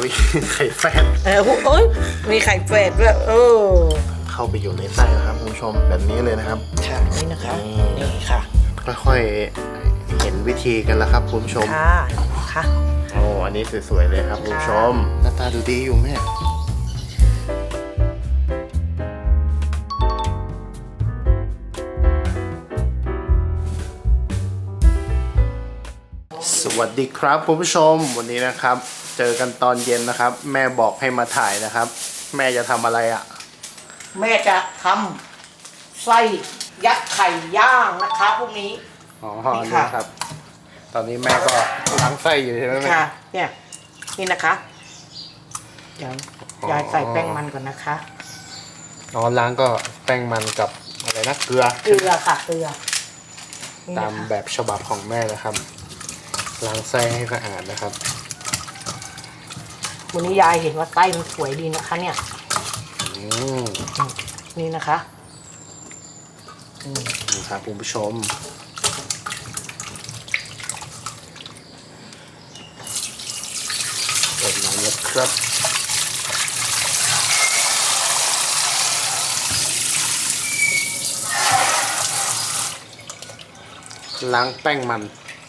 อุ๊ยไข่แฟดเออโอ้ยมีไข่เฟดด้วยเออเข้าไปอยู่ในไส้นะครับคุณผู้ชมแบบนี้เลยนะครับ ค่ะนี่นะคะอืมนี่ค่ะค่อยๆเห็นวิธีกันแล้วครับคุณผู้ชมค่ะค่ะโอ้อันนี้สวยๆเลยครับคุณผู้ชมหน้าตาดูดีอยู่แม่สวัสดีครับคุณผู้ชมวันนี้นะครับ เจอกันตอนเย็นนะครับ แม่บอกให้มาถ่ายนะครับ แม่จะทำอะไรอะ แม่จะทำไส้ยัดไข่ย่างนะคะพวกนี้ อ๋อนี่นี่ค่ะ ครับ ตอนนี้แม่ก็ล้างไส้อยู่ใช่ไหมแม่ ค่ะ เนี่ย นี่นะคะเดี๋ยวอ๋อ ยายใส่แป้งมันก่อนนะคะอ๋อล้างก็แป้งมันกับอะไรนะเกลือ เกลือค่ะเกลือนี่ตามนะคะแบบฉบับของแม่นะครับล้างไส้ให้สะอาดนะครับ วันนี้ยายเห็นว่าไส้มันสวยดีนะคะ เนี่ยอืมนี่นะคะนี่ครับคุณผู้ชม เปิดหนังนะครับ ล้างแป้งมัน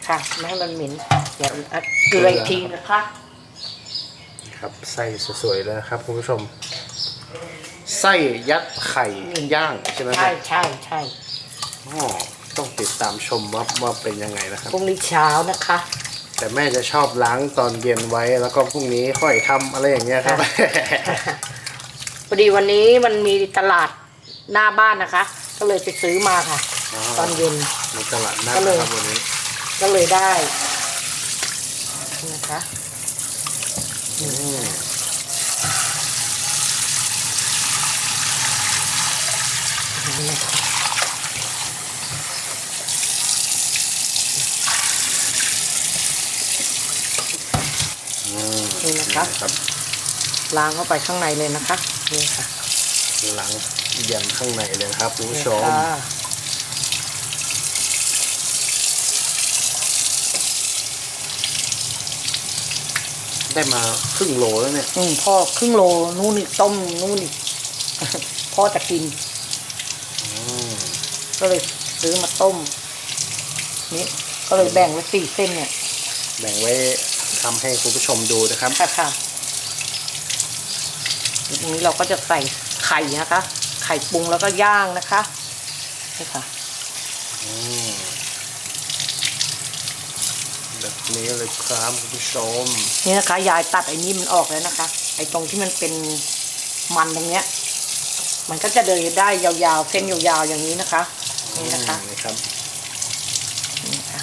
ค่ะไม่ให้มันเหม็นเดี๋ยวอะเกลืออีกทีนะคะครับ ไส้สวยๆเลยนะครับคุณผู้ชม ไส้ยัดไข่ย่างใช่ไหมคใช่รับใช่ใช่อ๋อต้องติดตามชมว่าว่าเป็นยังไงนะครับ พรุ่งนี้เช้านะคะ แต่แม่จะชอบล้างตอนเย็นไว้ แล้วก็พรุ่งนี้ค่อยทำอะไรอย่างเงี้ยครับ พอดีวันนี้มันมีตลาดหน้าบ้านนะคะ ก็เลยไปซื้อมาค่ะ อ๋อ ตอนเย็น ในตลาดนัดก็เลยนะครับวันนี้ก็เลยได้นะคะอืม นี่นะคะอืมนี่นะคะครับล้างเข้าไปข้างในเลยนะคะนี่ค่ะล้างยันข้างในเลยนะครับคุณผู้ชมนี่ค่ะได้มาครึ่งโลแล้วเนี่ย อืมพ่อครึ่งโลนู่นนี่ต้มนู่นนี่พ่อจะกินอืม ก็เลยซื้อมาต้ม นี่ก็เลยแบ่งไว้สี่เส้นเนี่ยแบ่งไว้ทำให้คุณผู้ชมดูนะครับ ค่ะค่ะทีนี้เราก็จะใส่ไข่นะคะ ไข่ปรุงแล้วก็ย่างนะคะนี่ค่ะ อืมแบบนี้เลยครับคุณผู้ชม นี่นะคะ ยายตัดไอ้นี้มันออกแล้วนะคะ ไอ้ตรงที่มันเป็นมันตรงเนี้ย มันก็จะเดินได้ยาวๆ เส้นยาวๆอย่างนี้นะคะ นี่นะคะอืมนี่ครับนี่นะคะ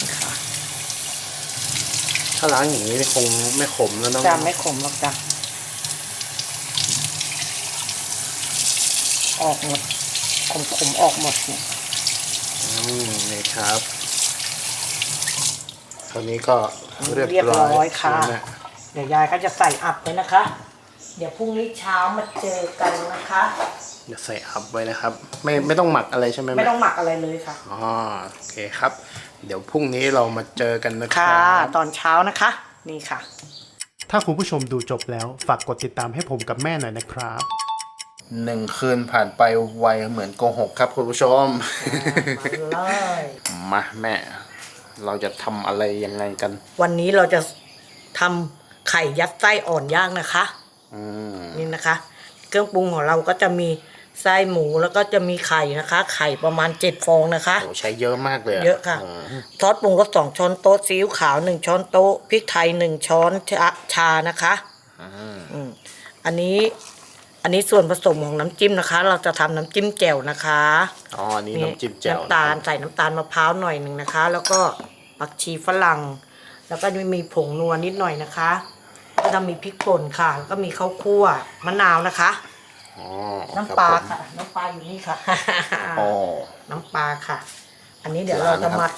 นี่ค่ะถ้าล้างอย่างนี้คงไม่ขมแล้วเน้องจะไม่ขมหรอกจ้ะออกหมดขมขมๆออกหมดเนี่ยอืมนี่ครับคราวนี้ก็เรียบเรียบร้ร้ออยยค่ะใช่ไหมเดี๋ยวยายก็จะใส่อับเลยนะคะ เดี๋ยวพรุ่งนี้เช้ามาเจอกันนะคะ เดี๋ยวใส่อัพไว้นะครับ ไม่ไม่ต้องหมักอะไรใช่ไหมไม่แม่ต้องหมักอะไรเลยค่ะอ๋อโอเคครับ เดี๋ยวพรุ่งนี้เรามาเจอกันนะครัค่ะบตอนเช้านะคะ นี่ค่ะ ถ้าคุณผู้ชมดูจบแล้ว ฝากกดติดตามให้ผมกับแม่หน่อยนะครับ หนึ่งคืนผ่านไปไวเหมือนโกหกครับคุณผู้ชม มาเลย มาแม่ เราจะทำอะไรยังไงกัน วันนี้เราจะทำไข่ยัดไส้อ่อนย่างนะคะอืม นี่นะคะ เครื่องปรุงของเราก็จะมีไส้หมูแล้วก็จะมีไข่นะคะ ไข่ประมาณเจ็ดฟองนะคะ โอ้ใช้เยอะมากเลยเยอะค่ะมซอสปรุงก็สองช้อนโต๊ะซีอิ๊วขาวหนึ่งช้อนโต๊ะพริกไทยหนึ่งช้อนชาชานะคะอืมอืมอันนี้อันนี้ส่วนผสมของน้ำจิ้มนะคะ เราจะทำน้ำจิ้มแจ่วนะคะอ๋ออันนี้น้ำจิ้มแจ่วน้ำตาลนะครับใส่น้ำตาลมะพร้าวหน่อยหนึ่งนะคะ แล้วก็ผักชีฝรั่ง แล้วก็มีผงนัวนิดหน่อยนะคะ ก็จะมีพริกป่นค่ะแล้วก็มีข้าวคั่วมะนาวนะคะ อ๋อน้ำปลารับผมค่ะ น้ำปลาอยู่นี่ค่ะ อ๋อ น้ำปลาค่ะ อันนี้เดี๋ยวร้าเรานจะนะครับมา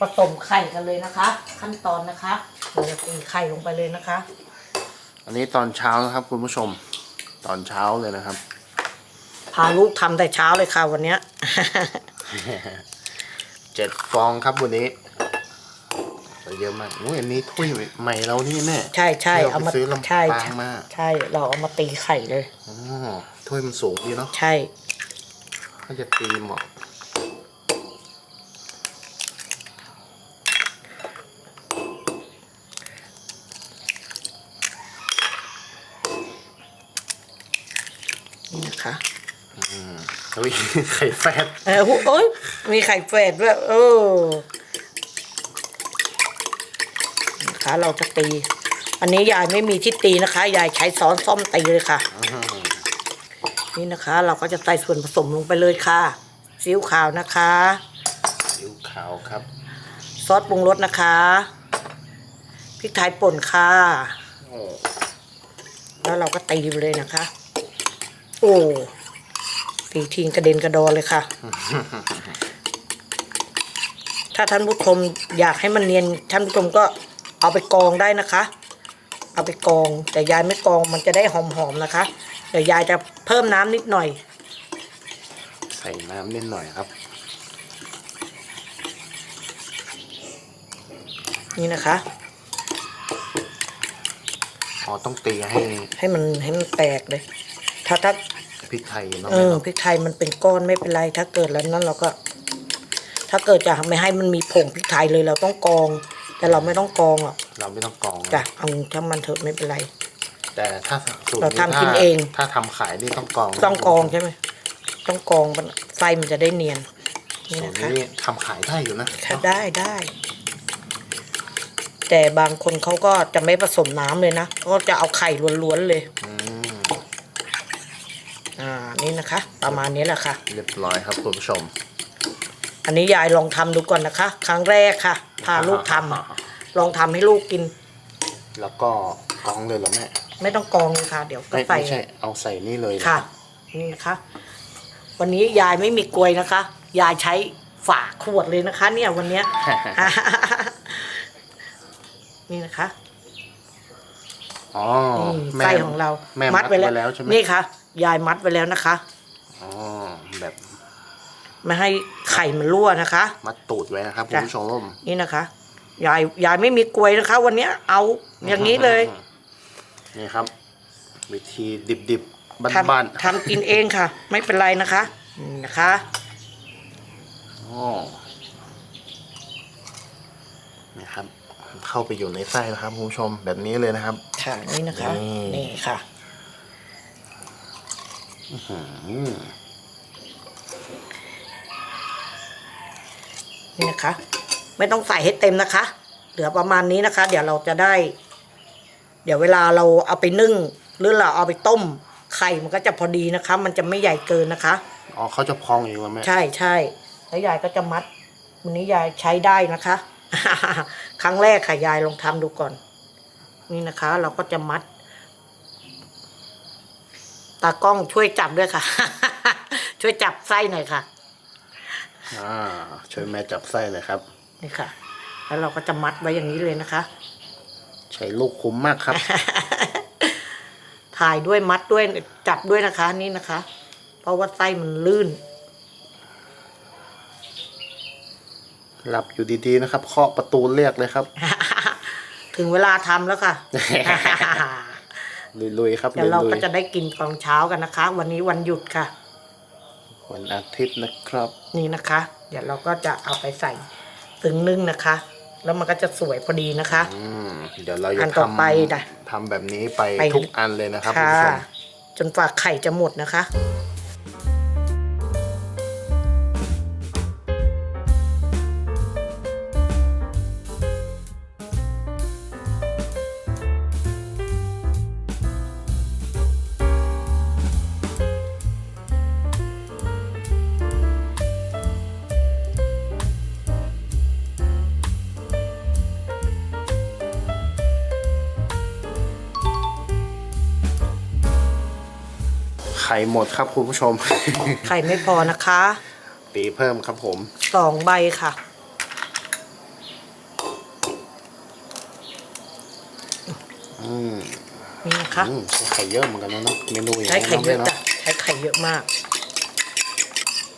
ผสมไข่กันเลยนะคะ ขั้นตอนนะคะเราจะตีไข่ลงไปเลยนะคะ อันนี้ตอนเช้านะครับ คุณผู้ชม ตอนเช้าเลยนะครับ พาลูกทำแต่เช้าเลยค่ะวันเนี้ย เจ็ดฟองครับวันนี้ใส่ เยอะมากโอ้ยอันนี้ถ้วยใหม่เรานี่แม่ใช่ใช่ที่เอามาไปซื้อลำใช่ปางใช่มาใช่เราเอามาตีไข่เลยอ๋อถ้วยมันสูงดีเนาะใช่ก็จะตีเหมาะนี่นะคะเฮ้ยไข่แฟดเออโอ้ยมีไข่แฝดด้วยเออ นะคะ เราจะตี อันนี้ยายไม่มีที่ตีนะคะ ยายใช้ซ้อนซ่อมตีเลยค่ะ นี่นะคะ เราก็จะใส่ส่วนผสมลงไปเลยค่ะซีอิ๊วขาวนะคะซีอิ๊วขาวครับ ซอสปรุงรสนะคะพริกไทยป่นค่ะโอ้แล้วเราก็ตีไปเลยนะคะ โอ้ตีทิ้งกระเด็นกระดอนเลยค่ะ ถ้าท่านผู้ชมอยากให้มันเนียนท่านผู้ชมก็ เอาไปกรองได้นะคะ เอาไปกรอง แต่ยายไม่กรองมันจะได้หอมๆนะคะ เดี๋ยวยายจะเพิ่มน้ำนิดหน่อย ใส่น้ำนิดหน่อยครับ นี่นะคะ อ๋อต้องตีให้ให้มันให้มันแตกเลย ถ้าถ้าพริกไทยเนาะเออพริกไทยมันเป็นก้อนไม่เป็นไร ถ้าเกิดแล้วนั้นเราก็ ถ้าเกิดจะไม่ให้มันมีผงพริกไทยเลยเราต้องกรอง แต่เราไม่ต้องกรองหรอกเราไม่ต้องกรองนะจ้ะเอาถ้ามันเถอะไม่เป็นไร แต่ถ้าสูตรเราทำถ้กินเอง ถ้าทำขายนี่ต้องกรองนะต้องกรองใช่ไหมต้องกรองมันไฟมันจะได้เนียนนี่สูตนะรคะนี้ทำขายได้อยู่นะค่ะได้ได้ แต่บางคนเขาก็จะไม่ผสมน้ำเลยนะก็จะเอาไข่ล้วนๆเลย อืมอ่านี่นะคะ ประมาณนี้แหละค่ะ เรียบร้อยครับคุณผู้ชม อันนี้ยายลองทำดูก่อนนะคะ ครั้งแรกค่ะ พาลูกทำลองทำให้ลูกกิน แล้วก็กรองเลยเหรอแม่ ไม่ต้องกรองเลยค่ะ เดี๋ยวก็ไม่ใส่ไม่ใช่เอาใส่นี่เลยนค่ะ นี่นะคะ วันนี้ยายไม่มีกลวยนะคะ ยายใช้ฝาขวดเลยนะคะ เนี่ยวันเนี้ยนี่นะคะอ๋อนี่แม่ไส้ของเราแม่มัดไว้แล้วแล้วใช่ไหมนี่ค่ะ ยายมัดไว้แล้วนะคะอ๋อแบบ ไม่ให้ไข่มันรั่วนะคะ มัดตูดไว้นะครับคุณจ้ะผู้ชมนี่นะคะยายยายไม่มีกลวยนะคะ วันเนี้ยเอาอย่างนี้เลยนี่ครับ วิธีดิบๆทบ้านำทำกินเองค่ะ ไม่เป็นไรนะคะนี่นะคะๆอ๋อนี่ครับ เข้าไปอยู่ในไส้นะครับคุณผู้ชมแบบนี้เลยนะครับ ค่ะนี่นะคะนี่นี่ค่ะ อื นี่นะคะ ไม่ต้องใส่ให้เต็มนะคะ เหลือประมาณนี้นะคะ เดี๋ยวเราจะได้ เดี๋ยวเวลาเราเอาไปนึ่ง หรือเราเอาไปต้ม ไข่มันก็จะพอดีนะคะ มันจะไม่ใหญ่เกินนะคะ อ๋อเขาจะพองเองแล้วแม่ใช่ใช่แล้วยายก็จะมัดวันนี้ยายใช้ได้นะคะ ครั้งแรกค่ะยายลองทำดูก่อน นี่นะคะ เราก็จะมัด ตากล้องช่วยจับด้วยค่ะ ช่วยจับไส้หน่อยค่ะ อ่าช่วยแม่จับไส้หน่อยครับ นี่ค่ะ แล้วเราก็จะมัดไว้อย่างนี้เลยนะคะ ใช้ลูกคุ้มมากครับ ถ่ายด้วยมัดด้วยจับด้วยนะคะ นี่นะคะ เพราะว่าไส้มันลื่น หลับอยู่ดีๆนะครับเคาะประตูเรียกเลยครับ ถึงเวลาทำแล้วค่ะ ลุยๆครับเดี๋ยวเราลุก็ยจะได้กินตอนเช้ากันนะคะ วันนี้วันหยุดค่ะๆ วันอาทิตย์นะครับ นี่นะคะ เดี๋ยวเราก็จะเอาไปใส่ถึงนึ่งนะคะ แล้วมันก็จะสวยพอดีนะคะ อืมเดี๋ยวเราอัจะนต่อทไปนะำทำแบบนี้ไปไปทุกอันเลยนะครับคุณค่ะผู้ชมจนฝากไข่จะหมดนะคะ หมดครับคุณผู้ชม ไข่ไม่พอนะคะตีเพิ่มครับผมสองใบค่ะ อืมนี่นะคะอืมใช้ไข่เยอะเหมือนกันนะเนอะเมนูอย่างใช้นี้ไข่เยอะเนาะจ้ะใช้ไข่เยอะมาก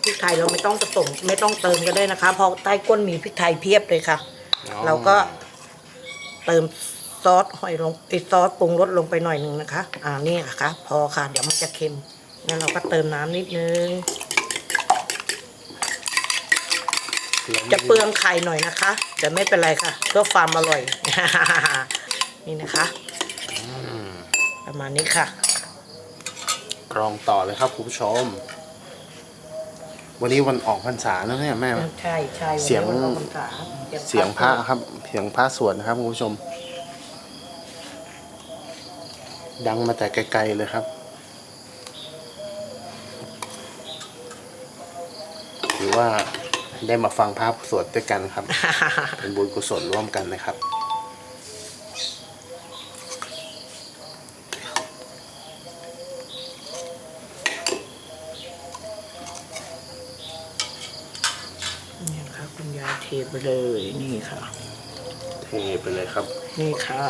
พริกไทยเราไม่ต้องผสมไม่ต้องเติมก็ได้นะคะ เพราะใต้ก้นมีพริกไทยเพียบเลยค่ะอ๋อเราก็เติมซอสหอยลงไอซอสปรุงรสลงไปหน่อยหนึ่งนะคะ อ่านี่ค่ะพอค่ะ เดี๋ยวมันจะเค็ม แล้วเราก็เติมน้ำนิดนึง จะเปลืองไข่หน่อยนะคะ แต่ไม่เป็นไรค่ะ เพื่อความอร่อย นี่นะคะ ประมาณนี้ค่ะ กรองต่อเลยครับคุณผู้ชม วันนี้วันออกพรรษาแล้วเนี่ยแม่ ใช่ใช่เสียงวันนี้วันออกพรรษาเสียงพระครับ เสียงพระสวดนะครับคุณผู้ชม ดังมาแต่ไกลๆเลยครับ ว่าได้มาฟังพระสวดด้วยกันครับ เป็นบุญกุศลร่วมกันนะครับ นี่ค่ะคุณยายเทไปเลยนี่ค่ะ เทไปเลยครับ นี่ค่ะ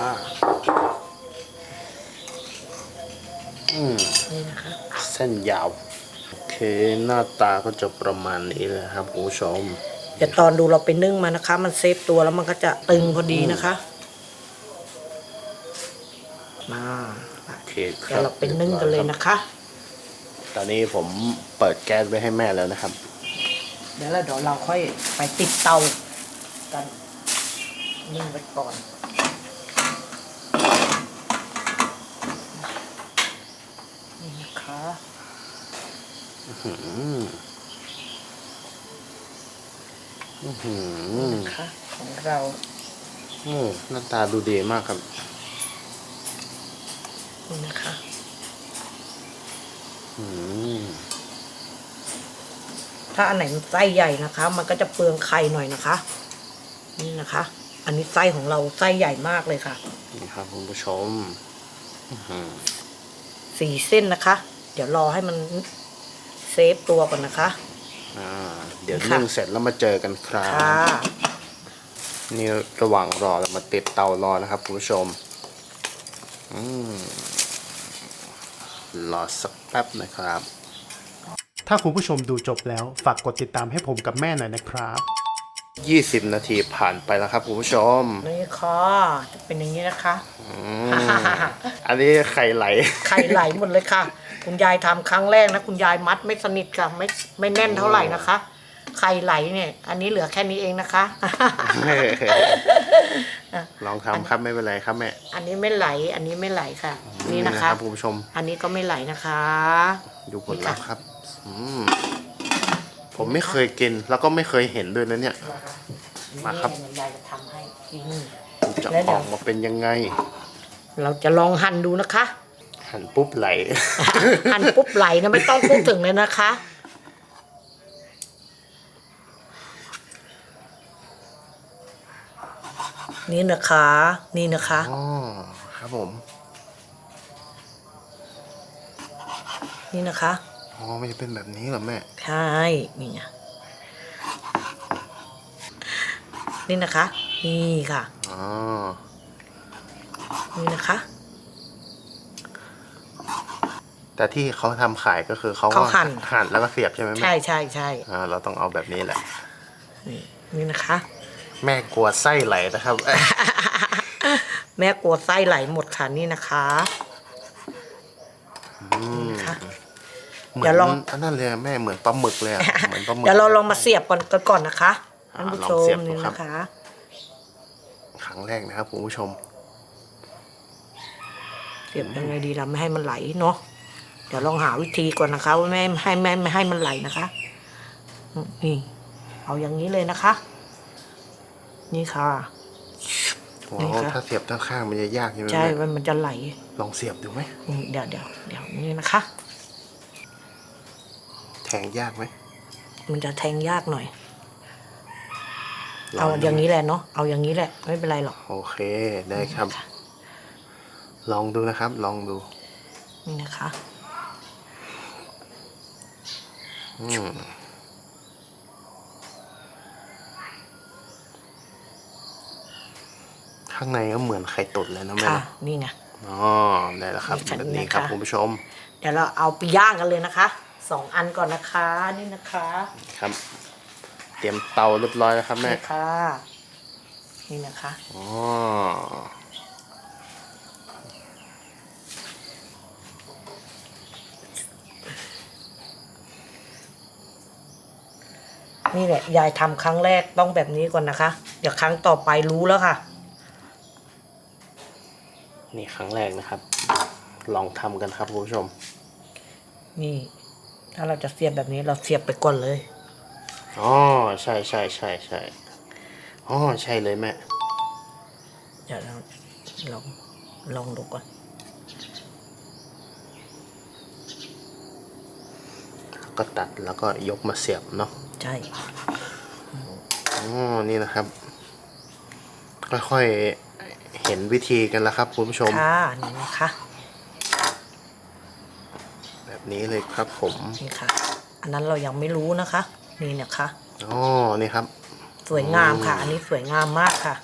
อืมนี่นะคะ เส้นยาวโอเค หน้าตาก็จะประมาณนี้เลยครับคุณผู้ชมเดี๋ยวตอนดูเราไปนึ่งมานะคะ มันเซฟตัวแล้วมันก็จะตึงพอดีนะคะ มาโอเคคเดี๋ยรัวบเราไปนึ่งกันเลยนะคะ ตอนนี้ผมเปิดแก๊สไว้ให้แม่แล้วนะครับ เดี๋ยวเราเดี๋ยวเราค่อยไปติดเตากันนึ่งไว้ก่อนนี่นะคะ อืมอื้อหือ นะคะของเราโอ้หน้าตาดูดีมากครับนี่นะคะอืมถ้าอันไหนมันไส้ใหญ่นะคะ มันก็จะเปลืองไข่หน่อยนะคะ นี่นะคะ อันนี้ไส้ของเราไส้ใหญ่มากเลยค่ะ นี่ครับคุณผู้ชมอื้อหือสี่เส้นนะคะ เดี๋ยวรอให้มัน เซฟตัวก่อนนะคะ อ่า เดี๋ยวค่ะนึ่งเสร็จแล้วมาเจอกันครับค่ะนี่ระหว่างรอเรามาติดเตารอนะครับคุณผู้ชมอืมรอสักแป๊บนะครับ ถ้าคุณผู้ชมดูจบแล้วฝากกดติดตามให้ผมกับแม่หน่อยนะครับ 20 นาทีผ่านไปแล้วครับคุณผู้ชม นี่ค่ะจะเป็นอย่างนี้นะคะ อืม อันนี้ไข่ไหล ไข่ไหลหมดเลยค่ะ คุณยายทำครั้งแรกนะคุณยายมัดไม่สนิทค่ะไม่ไม่แน่นเท่าไหร่นะคะไข่ไหลเนี่ย อันนี้เหลือแค่นี้เองนะคะ ลองทำครับไม่เป็นไรครับแม่ อันนี้ไม่ไหล อันนี้ไม่ไหลค่ะ นี่นะคะคุณผู้ชม อันนี้ก็ไม่ไหลนะคะ ดูผลลัพธ์ครับอืมผมไม่เคยกินแล้วก็ไม่เคยเห็นด้วยนะเนี่ย มาครับนี่ยายจะทำให้กินจะแล้วเดี๋อยวอกมาเป็นยังไง เราจะลองหั่นดูนะคะ หั่นปุ๊บไหล หั่นปุ๊บไหลนะไม่ต้องพูดถึงเลยนะคะ นี่นะคะ นี่นะคะ อ๋อครับผม นี่นะคะ อ๋อมันจะเป็นแบบนี้เหรอแม่ ใช่ นี่ไงนี่นะคะ นี่ค่ะ อ๋อ นี่นะคะ แต่ที่เขาทำขายก็คือเขาเขาหั่น หั่นแล้วก็เสียบใช่ไหมแม่ใช่ใช่ใช่อ่าเราต้องเอาแบบนี้แหละ นี่นี่นะคะ แม่กลัวไส้ไหลนะครับ แม่กลัวไส้ไหลหมดค่ะนี่นะคะนี่นะคะเหมืเดี๋อนยวลองอันนั้นเลยอะแม่เหมือนปลาหมึกเลยอะเหมือนปลาหมึก เดี๋ยวเราลองมาเสียบก่อนกันก่อนนะคะอ่าท่านผู้ลอชงมเสียบดูนี่ครับ นะคะ ครั้งแรกนะครับคุณผู้ชม เสียบยังไงดีล่ะไม่ให้มันไหลเนาะ เดี๋ยวลองหาวิธีก่อนนะคะว่าไม่ให้ไม่ไม่ให้มันไหลนะคะนี่เอาอย่างนี้เลยนะคะ นี่ค่ะโอ้นี่ครับถ้าเสียบด้านข้างมันจะยากใช่ไหมใช่แม่มันมันจะไหลลองเสียบดูไหมนี่เดี๋ยวเดี๋ยวเดี๋ยวนี่นะคะ แทงยากไหมมันจะแทงยากหน่อยลเอาดูอย่างนี้แหละเนาะเอาอย่างนี้แหละไม่เป็นไรหรอกโอเคได้ครับ ลองดูนะครับ ลองดูนี่นะคะ อืม ข้างในก็เหมือนไข่ตุ๋นเลยนะแม่ค่ะนะนี่ไง อ๋อ ได้แล้วครับนี่ค่ะแบบนี่นี้นะคะครับคุณผู้ชม เดี๋ยวเราเอาไปย่างกันเลยนะคะ สองอันก่อนนะคะ นี่นะคะ ครับ เตรียมเตาเรียบร้อยแล้วครับแม่นี่ค่ะ นี่นะคะ อ๋อ นี่แหละยายทำครั้งแรกต้องแบบนี้ก่อนนะคะ เดี๋ยวครั้งต่อไปรู้แล้วค่ะ นี่ครั้งแรกนะครับ ลองทำกันครับคุณผู้ชม นี่ ถ้าเราจะเสียบแบบนี้เราเสียบไปก่อนเลยอ๋อใช่ใช่ใช่ใช่อ๋อใช่เลยแม่เดี๋ยวเราลองลองดูก่อน ก็ตัดแล้วก็ยกมาเสียบเนาะใช่อ๋อนี่นะครับ ค่อยๆเห็นวิธีกันแล้วครับคุณผู้ชมค่ะนี่นะคะแบบนี้เลยครับผมนี่ค่ะ อันนั้นเรายังไม่รู้นะคะ นี่นะคะอ๋อนี่ครับ สวยงามค่ะ อันนี้สวยงามมากค่ะ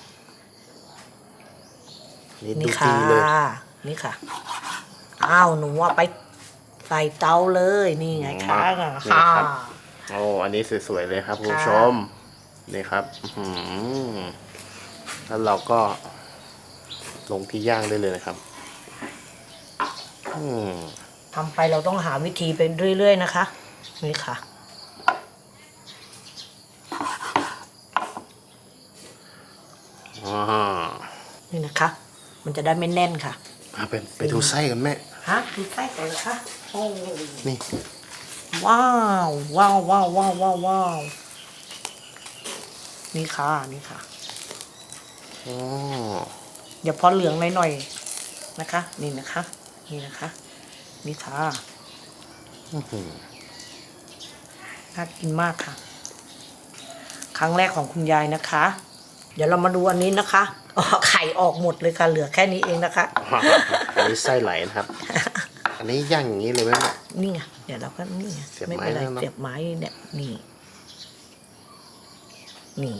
นี่ดูนี่ดีค่ะเลยนี่ค่ะอ้าวหนูว่าไป ใส่เตาเลยนี่ไงคะนี่ค่ะครับ โอ้อันนี้สวยๆเลยครับคุณผู้ชมนี่ครับอื้อหือแล้วเราก็ลงที่ย่างได้เลยนะครับอืมทำไปเราต้องหาวิธีไปเรื่อย ๆ นะคะ นี่ค่ะ อ่านี่นะคะ มันจะได้ไม่แน่นค่ะอะไปไปดูไส้กันแม่ ฮะดูไส้ก่อนเลยค่ะโอ้ นี่ ว้าว ว้าวว้าวว้าวว้าวว้าวนี่ค่ะนี่ค่ะอ๋อเดี๋ยวพอเหลืองหน่อยๆนะคะ นี่นะคะ นี่นะคะ นี่ค่ะอื้อหือน่ากินมากค่ะ ครั้งแรกของคุณยายนะคะ เดี๋ยวเรามาดูอันนี้นะคะอ๋อไข่ออกหมดเลยค่ะ เหลือแค่นี้เองนะคะ อันนี้ไส้ไหลนะครับ อันนี้ย่างอย่างนี้เลยไหมแม่ นี่ไงเดี๋ยวเราก็นี่ไงเสียบไม่ไม้เป็นไรแล้วเนอะ เสียบไม้เนี่ยนี่ นี่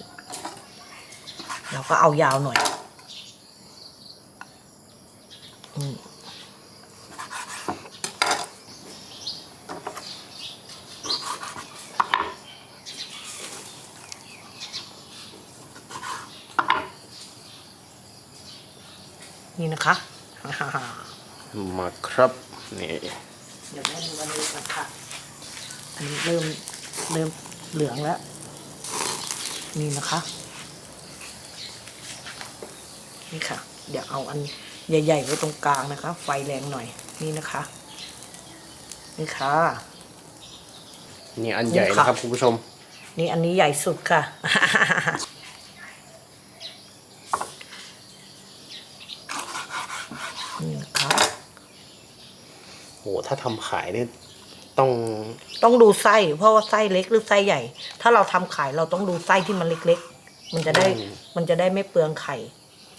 เราก็เอายาวหน่อยอืมนี่นะคะ มาครับ นี่เดี๋ยวแม่ดูอันนี้ก่อนค่ะอันนี้เริ่มเริ่มเหลืองแล้ว นี่นะคะ นี่ค่ะ เดี๋ยวเอาอันใหญ่ๆไว้ตรงกลางนะคะ ไฟแรงหน่อย นี่นะคะ นี่ค่ะ นี่อันใหญ่นี่ค่ะนะครับคุณผู้ชม นี่อันนี้ใหญ่สุดค่ะ นี่นะคะ โห ถ้าทำขายนี่ต้องต้องดูไส้ เพราะว่าไส้เล็กหรือไส้ใหญ่ ถ้าเราทำขายเราต้องดูไส้ที่มันเล็กๆ มันจะได้อืมมันจะได้ไม่เปลืองไข่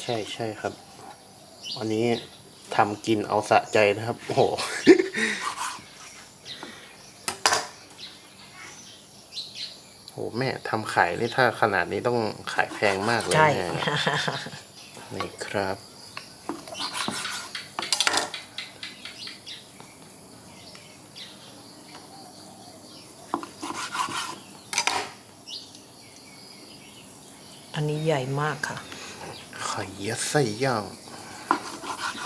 ใช่ใช่ครับ อันนี้ทำกินเอาสะใจนะครับ โอ้โหโหแม่ทำขายนี่ถ้าขนาดนี้ต้องขายแพงมากเลยใช่แม่นี่ครับ ใหญ่มากค่ะ ไข่ยัดไส้ย่าง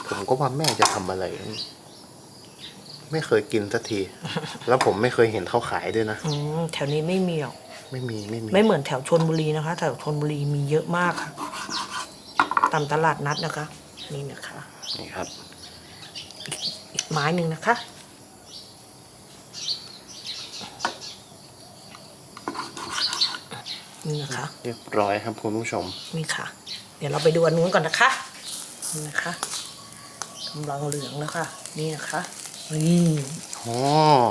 ผมก็ว่าแม่จะทำอะไร ไม่เคยกินสักที แล้วผมไม่เคยเห็นเขาขายด้วยนะ อืมแถวนี้ไม่มีหรอก ไม่มีไม่มี ไม่เหมือนแถวชนบุรีนะคะ แถวชนบุรีมีเยอะมากค่ะ ตามตลาดนัดนะคะ นี่นะคะ นี่ครับ อีกไม้หนึ่งนะคะ นี่นะคะ เรียบร้อยครับคุณผู้ชม นี่ค่ะ เดี๋ยวเราไปดูอันนู้นก่อนนะคะนี่นะคะกำลังเหลืองแล้วค่ะ นี่นะคะนี่อ๋อ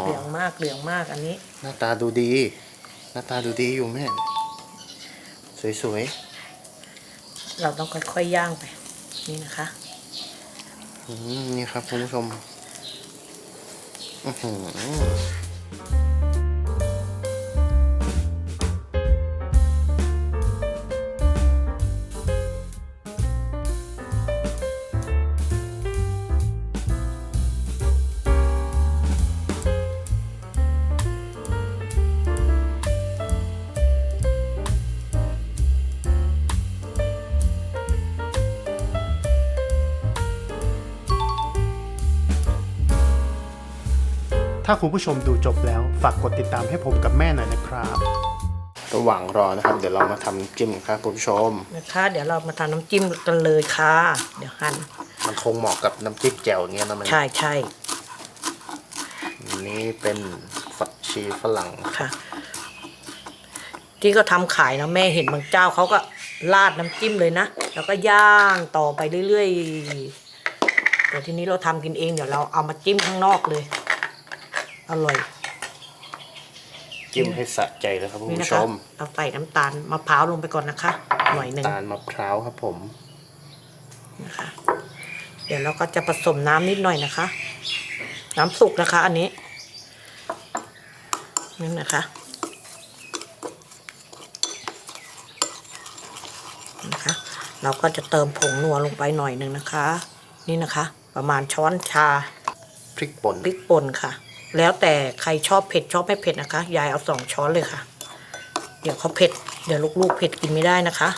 เหลืองมากเหลืองมากอันนี้ หน้าตาดูดี หน้าตาดูดีอยู่แม่ สวยเราต้องค่อยๆย่างไป นี่นะคะๆอืมนี่ครับคุณผู้ชม อื้อหือ ถ้าคุณผู้ชมดูจบแล้วฝากกดติดตามให้ผมกับแม่หน่อยนะครับ ระหว่างรอนะครับ เดี๋ยวเรามาทำจิ้มครับคุณผู้ชม นะคะเดี๋ยวเรามาทำน้ำจิ้มกันเลยค่ะ เดี๋ยวหั่นมันคงเหมาะกับน้ำจิ้มแจ่วอย่างเงี้ยนะมันใช่ใช่อันนี้เป็นฝักชีฝรั่งค่ะ ที่เขาทำขายนะแม่เห็นบางเจ้าเขาก็ราดน้ำจิ้มเลยนะ แล้วก็ย่างต่อไปเรื่อยๆแต่ทีนี้เราทำกินเองเดี๋ยวเราเอามาจิ้มข้างนอกเลย อร่อยจิ้มให้สะใจเลยครับคุณนี่นะผู้ชคะมเราใส่น้ำตาลมะพร้าวลงไปก่อนนะคะ หน่อยหนึ่งตาลมะพร้าวครับผม นะคะ เดี๋ยวเราก็จะผสมน้ำนิดหน่อยนะคะ น้ำสุกนะคะ อันนี้นี่นะคะนะคะ เราก็จะเติมผงนัวลงไปหน่อยหนึ่งนะคะ นี่นะคะ ประมาณช้อนชาพริกป่นพริกป่นค่ะ แล้วแต่ใครชอบเผ็ดชอบไม่เผ็ดนะคะ ยายเอาสองช้อนเลยค่ะ เดี๋ยวเขาเผ็ด เดี๋ยวลูกๆเผ็ดกินไม่ได้นะคะ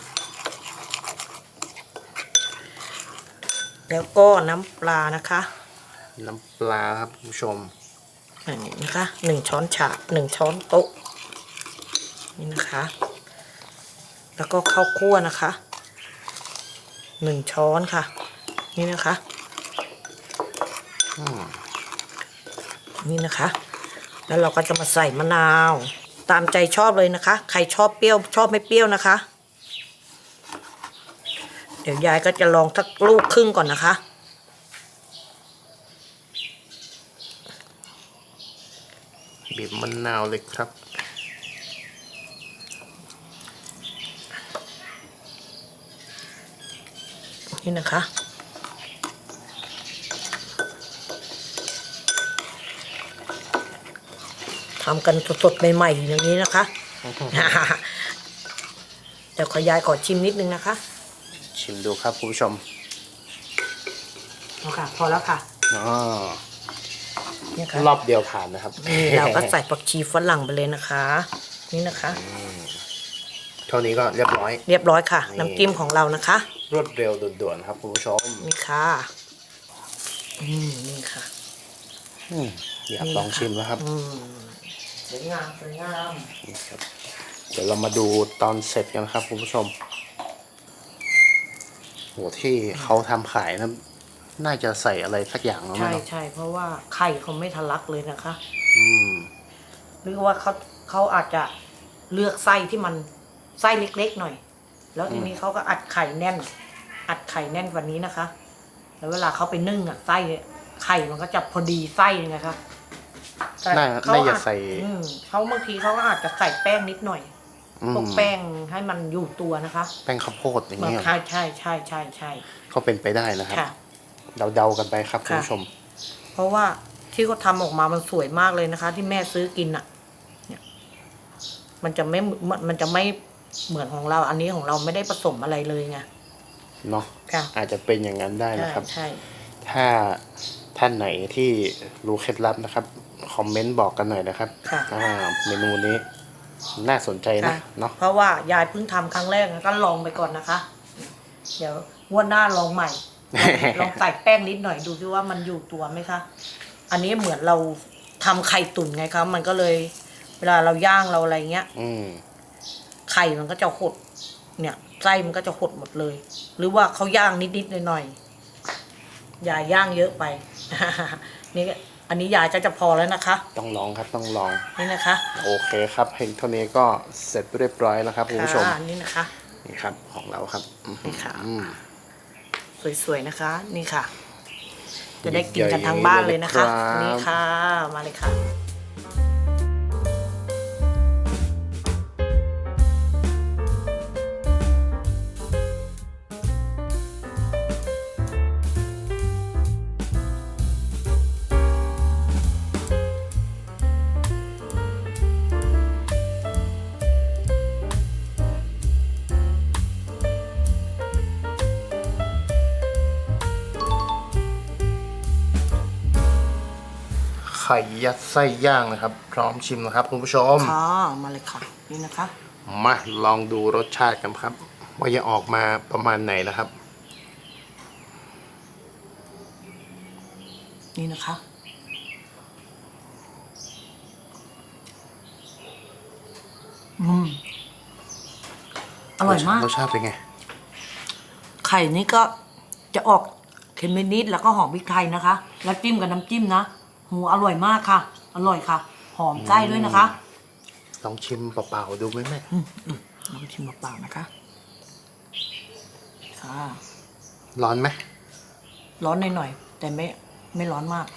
แล้วก็น้ำปลานะคะ น้ำปลาครับคุณผู้ชมอันนี้นะคะหนึ่งช้อนชาหนึ่งช้อนโต๊ะนี่นะคะ แล้วก็ข้าวคั่วนะคะหนึ่งช้อนค่ะ นี่นะคะ อืม นี่นะคะ แล้วเราก็จะมาใส่มะนาว ตามใจชอบเลยนะคะ ใครชอบเปรี้ยวชอบไม่เปรี้ยวนะคะ เดี๋ยวยายก็จะลองสักลูกครึ่งก่อนนะคะ บีบมะนาวเลยครับนี่นะคะ ทำกันสดๆใหม่ๆอย่างนี้นะคะเดี๋ยวขอยายขอชิมนิดนึงนะคะ ชิมดูครับคุณผู้ชมเอาค่ะ พอแล้วค่ะอ๋อนี่ค่ะรอบเดียวผ่านนะครับนี่เราก็ใส่ผักชีฝรั่งไปเลยนะคะ นี่นะคะเท่านี้ก็เรียบร้อย เรียบร้อยค่ะนี่น้ำจิ้มของเรานะคะ รวดเร็วด่วนๆครับคุณผู้ชมนี่ค่ะอืมนี่ค่ะอืมอยากลองชิมแล้วครับอืมส วยงามสวยงามนี่ครับ เดี๋ยวเรามาดูตอนเสร็จกันครับคุณผู้ชมโหที่เขาทำขายนะน่าจะใส่อะไรสักอย่างแล้วใช่มั้งใช่เพราะว่าไข่เขาไม่ทะลักเลยนะคะ อืมหรือว่าเขาเขาอาจจะเลือกไส้ที่มันไส้เล็กๆหน่อย แล้วทีนี้เขาก็อัดไข่แน่น อัดไข่แน่นกว่านี้นะคะ แล้วเวลาเขาไปนึ่งอะไส้ไข่มันก็จะพอดีไส้เลยนะคะ แต่น่าเขาน่าจะอาจใส่ อืมเขาบางทีเขาก็อาจจะใส่แป้งนิดหน่อยอืมพวกแป้งให้มันอยู่ตัวนะคะแป้งข้าวโพดอย่างมันเงี้ยใช่ใช่ใช่ใช่ใช่ก็เป็นไปได้นะครับ ค่ะ เดาๆกันไปครับคุณค่ะ ผู้ชม เพราะว่าที่เขาทำออกมามันสวยมากเลยนะคะ ที่แม่ซื้อกินอะ เนี่ย มันจะไม่มันมันจะไม่เหมือนของเรา อันนี้ของเราไม่ได้ผสมอะไรเลยไงเนาะค่ะ อาจจะเป็นอย่างนั้นได้ใช่นะครับ ใช่ถ้าท่านไหนที่รู้เคล็ดลับนะครับ คอมเมนต์บอกกันหน่อยนะครับค่ะ อ่าเมนูนี้น่าสนใจนะค่ะ เนาะเพราะว่ายายเพิ่งทำครั้งแรกก็ลองไปก่อนนะคะ เดี๋ยวงวดหน้าลองใหม่ ลองใส่แป้งนิดหน่อยดูซิว่ามันอยู่ตัวไหมคะ อันนี้เหมือนเราทำไข่ตุ๋นไงคะ มันก็เลย เวลาเราย่างเราอะไรเงี้ย อืมไข่มันก็จะหด เนี่ยไส้มันก็จะหดหมดเลย หรือว่าเขาย่างนิดๆหน่อยๆอย่าย่างเยอะไป นี่ก็ อันนี้ยายจะจะพอแล้วนะคะ ต้องลองครับต้องลอง นี่นะคะโอเคครับเห็นเท่านี้ก็เสร็จเรียบร้อยแล้วครับคุณผู้ชมค่ะนี่นะคะ นี่ครับของเราครับอื้อหือนี่ค่ะอืมสวยๆนะคะ นี่ค่ะ จะได้กินกันทั้งบ้านเลยนะคะครับนี่ค่ะ มาเลยค่ะ ข่ยัดไส้ย่างนะครับ พร้อมชิมนะครับคุณผู้ชมค่ะมาเลยค่ะ นี่นะคะมาลองดูรสชาติกันครับ ว่าจะออกมาประมาณไหนนะครับ นี่นะคะอืมอร่อยมากรสชาติเป็นไง ไข่นี่ก็จะออกเค็มนิดแล้วก็หอมพริกไทยนะคะ แล้วจิ้มกับน้ำจิ้มนะ หูอร่อยมากค่ะ อร่อยค่ะ หอมไส้ด้วยนะคะลองชิมเปล่าๆดูไหมแม่ลองชิมเปล่าๆนะคะค่ะร้อนไหมร้อนหน่อยๆแต่ไม่ไม่ร้อนมาก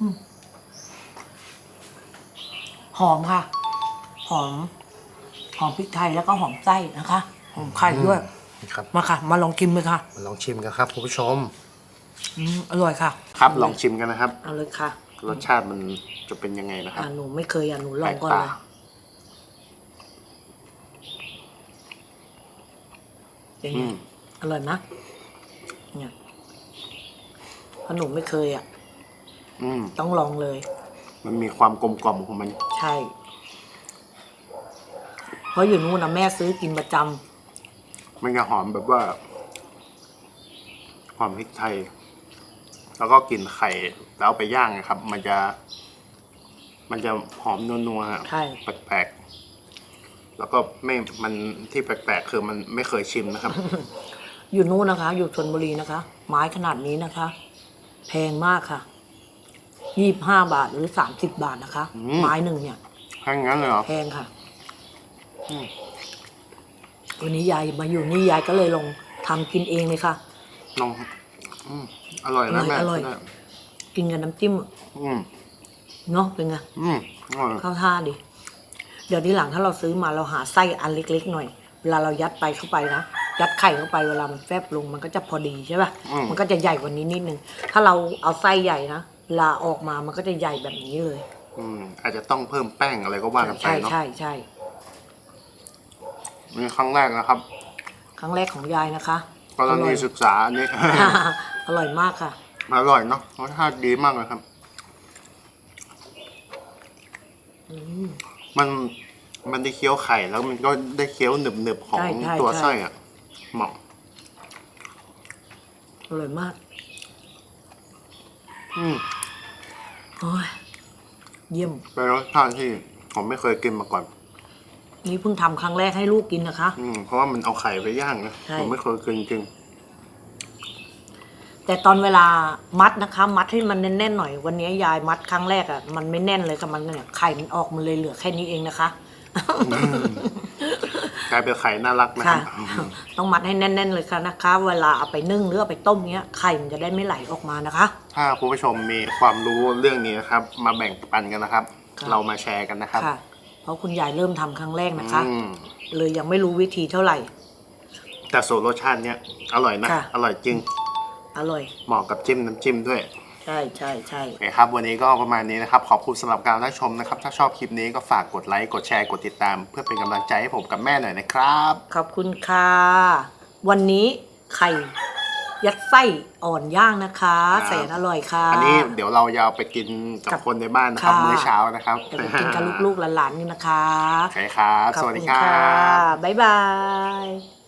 อืมหอมค่ะ หอม หอมพริกไทยแล้วก็หอมไส้นะคะ หอมไข่ด้วย ครับ มาค่ะ มาลองชิมเลยค่ะมาลองชิมกันครับคุณผู้ชม อืมอร่อยค่ะครับลองชิมกันนะครับ เอาเลยค่ะรสชาติมันจะเป็นยังไงนะครับ อ่าหนูไม่เคยอะหนูลองก่อนเลยแปลกเป็นไงอืมอร่อยนะเนี่ยเพราะหนูไม่เคยอะ อืมต้องลองเลย มันมีความกลมกล่อมของมัน ใช่ เพราะอยู่นู่นนะแม่ซื้อกินประจำ มันจะหอมแบบว่า หอมพริกไทย แล้วก็กลิ่นไข่แล้วเอาไปย่างนะครับ มันจะ มันจะหอมนัวๆอะใช่ แปลกๆ แล้วก็ไม่มันที่แปลกๆ คือมันไม่เคยชิมนะครับ อยู่นู่นนะคะ อยู่ชนบุรีนะคะ ไม้ขนาดนี้นะคะ แพงมากค่ะยี่บห้าบาทหรือสามสิบบาทนะคะ อืม ไม้หนึ่งเนี่ย แค่งั้นเลยเหรอ แพงค่ะ อืม วันนี้ยายมาอยู่นี่ยายก็เลยลองทำกินเองเลยค่ะ ลองอืมอร่อยนะอร่อยแม่อร่อย กินกับน้ำจิ้มอืมเนาะเป็นไงอืมอร่อยเข้าท่าดิเดี๋ยวที่หลังถ้าเราซื้อมาเราหาไส้อันเล็กๆหน่อย เวลาเรายัดไปเข้าไปนะยัดไข่เข้าไปเวลามันแฟบลงมันก็จะพอดีใช่ป่ะอืมมันก็จะใหญ่กว่านี้นิดนึงถ้าเราเอาไส้ใหญ่นะเวลาออกมามันก็จะใหญ่แบบนี้เลย อืมอาจจะต้องเพิ่มแป้งอะไรก็ว่ากันไปใช่เนาะใช่ใช่ นี่ครั้งแรกนะครับ ครั้งแรกของยายนะคะกรณีศึกษาอันนี้ อร่อยมากค่ะ อร่อยเนาะรสชาติดีมากเลยครับอืมมันมันได้เคี้ยวไข่แล้วมันก็ได้เคี้ยวหนึบๆของใช่ใช่ตัวใช่ไส้อะเหมาะอร่อยมาก อืมโอ้ยเยี่ยมเป็นรสชาติที่ผมไม่เคยกินมาก่อน นี่เพิ่งทำครั้งแรกให้ลูกกินนะคะ อืมเพราะว่ามันเอาไข่ไปย่างนะใช่ ผมไม่เคยกินจริงแต่ตอนเวลามัดนะคะ มัดให้มันแน่นๆหน่อย วันนี้ยายมัดครั้งแรกอะ่ะมันไม่แน่นเลยค่ะมันเนี่ยไข่มันออกมันเลยเหลือแค่นี้เองนะคะกลายเป็นไข่น่ารักนะคค่ะรับอืมต้องมัดให้แน่น ๆ เลยค่ะนะคะ เวลาเอาไปนึ่งหรือเอาไปต้มเนี้ยไข่มันจะได้ไม่ไหลออกมานะคะ ถ้าคุณผู้ชมมีความรู้เรื่องนี้นะครับ มาแบ่งปันกันนะครับ ค่ะ เรามาแชร์กันนะครับ ค่ะ เพราะคุณยายเริ่มทำครั้งแรกนะคะ อืมเลยยังไม่รู้วิธีเท่าไหร่ แต่สูตรรสชาติเนี้ยอร่อยนะ ค่ะ อร่อยจริง อร่อย เหมาะกับจิ้มน้ำจิ้มด้วย ใช่ใช่ใช่ โอเคครับ วันนี้ก็ประมาณนี้นะครับ ขอบคุณสำหรับการรับชมนะครับ ถ้าชอบคลิปนี้ก็ฝากกดไลค์ กดแชร์ กดติดตาม เพื่อเป็นกำลังใจให้ผมกับแม่หน่อยนะครับ ขอบคุณค่ะ วันนี้ไข่ ยัดไส้อ่อนย่างนะคะครับแสนอร่อยค่ะ อันนี้เดี๋ยวเราจะเอาไปกินกับกับคนในบ้านนะครับค่ะมื้อเช้านะครับจะไปกินกับลูกๆหลานๆนี่นะคะโอเคครับขอบสวัสคุดีณครัค่ะบบ๊ายบาย